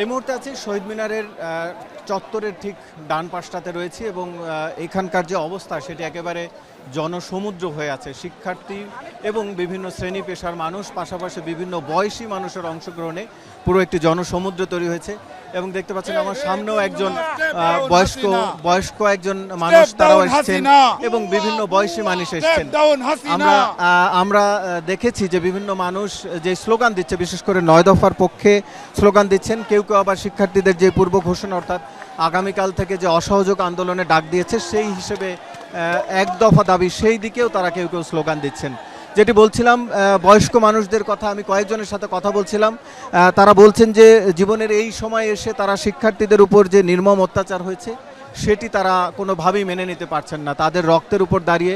এই মুহূর্তে আছি শহীদ মিনারের চত্বরের ঠিক ডান পাশটাতে রয়েছি এবং এখানকার যে অবস্থা সেটি একেবারে জনসমুদ্র হয়ে আছে। শিক্ষার্থী এবং বিভিন্ন শ্রেণি পেশার মানুষ পাশাপাশি বিভিন্ন বয়সী মানুষের অংশগ্রহণে পুরো একটি জনসমুদ্র তৈরি হয়েছে। এবং দেখতে পাচ্ছেন আমার সামনেও একজন বয়স্ক বয়স্ক একজন মানুষ তারাও এসেছেন এবং বিভিন্ন বয়সী মানুষ এসেছেন। আমরা আমরা দেখেছি যে বিভিন্ন মানুষ যে স্লোগান দিচ্ছে বিশেষ করে নয় দফার পক্ষে স্লোগান দিচ্ছেন। কেউ কেউ আবার শিক্ষার্থীদের যে পূর্ব ঘোষণা অর্থাৎ আগামীকাল থেকে যে অসহযোগ আন্দোলনে ডাক দিয়েছে সেই হিসেবে এক দফা দাবি সেই দিকেও তারা কেউ কেউ স্লোগান দিচ্ছেন। যেটি বলছিলাম বয়স্ক মানুষদের কথা আমি কয়েকজনের সাথে কথা বলছিলাম। তারা বলছেন যে জীবনের এই সময় এসে তারা শিক্ষার্থীদের উপর যে নির্মম অত্যাচার হয়েছে, সেটি তারা কোনোভাবেই মেনে নিতে পারছেন না। তাদের রক্তের উপর দাঁড়িয়ে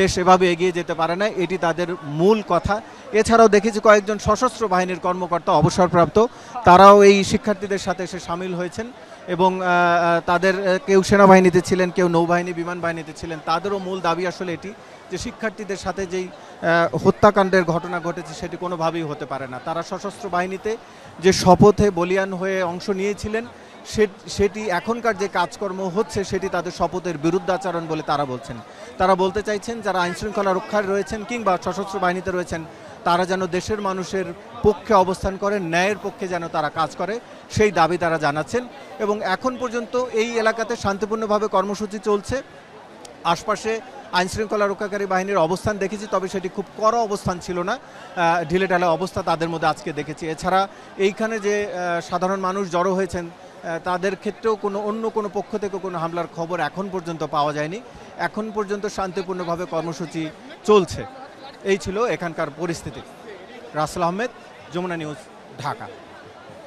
দেশ এভাবে এগিয়ে যেতে পারে না, এটি তাদের মূল কথা। এছাড়াও দেখেছি কয়েকজন সশস্ত্র বাহিনীর কর্মকর্তা অবসরপ্রাপ্ত, তারাও এই শিক্ষার্থীদের সাথে এসে সামিল হয়েছেন। এবং তাদের কেউ সেনাবাহিনীতে ছিলেন, কেউ নৌবাহিনী, বিমান বাহিনীতে ছিলেন, তাদেরও মূল দাবি আসলে এটি যে শিক্ষার্থীদের সাথে যেই হত্যাকাণ্ডের ঘটনা ঘটেছে সেটি কোনোভাবেই হতে পারে না। তারা সশস্ত্র বাহিনীতে যে শপথে বলিয়ান হয়ে অংশ নিয়েছিলেন সেটি এখনকার যে কাজকর্ম হচ্ছে সেটি তাদের শপথের বিরুদ্ধাচরণ বলে তারা বলছেন। তারা বলতে চাইছেন, যারা আইনশৃঙ্খলা রক্ষায় রয়েছেন কিংবা সশস্ত্র বাহিনীতে রয়েছেন তারা যেন দেশের মানুষের পক্ষে অবস্থান করে ন্যায়ের পক্ষে যেন তারা কাজ করে সেই দাবি তারা জানাচ্ছেন। এবং এখন পর্যন্ত এই এলাকাতে শান্তিপূর্ণভাবে কর্মসূচি চলছে। আশপাশে আইনশৃঙ্খলা রক্ষাকারী বাহিনীর অবস্থান দেখেছি তবে সেটি খুব কড়া অবস্থান ছিল না। আহ, ঢিলে ঢালা অবস্থা তাদের মধ্যে আজকে দেখেছি। এছাড়া এইখানে যে সাধারণ মানুষ জড়ো হয়েছেন তাদের ক্ষেত্রেও কোনো অন্য কোনো পক্ষ থেকে কোনো হামলার খবর এখন পর্যন্ত পাওয়া যায়নি। এখন পর্যন্ত শান্তিপূর্ণভাবে কর্মসূচি চলছে। এই ছিল এখানকার পরিস্থিতি। রাসেল আহমেদ যমুনা নিউজ ঢাকা।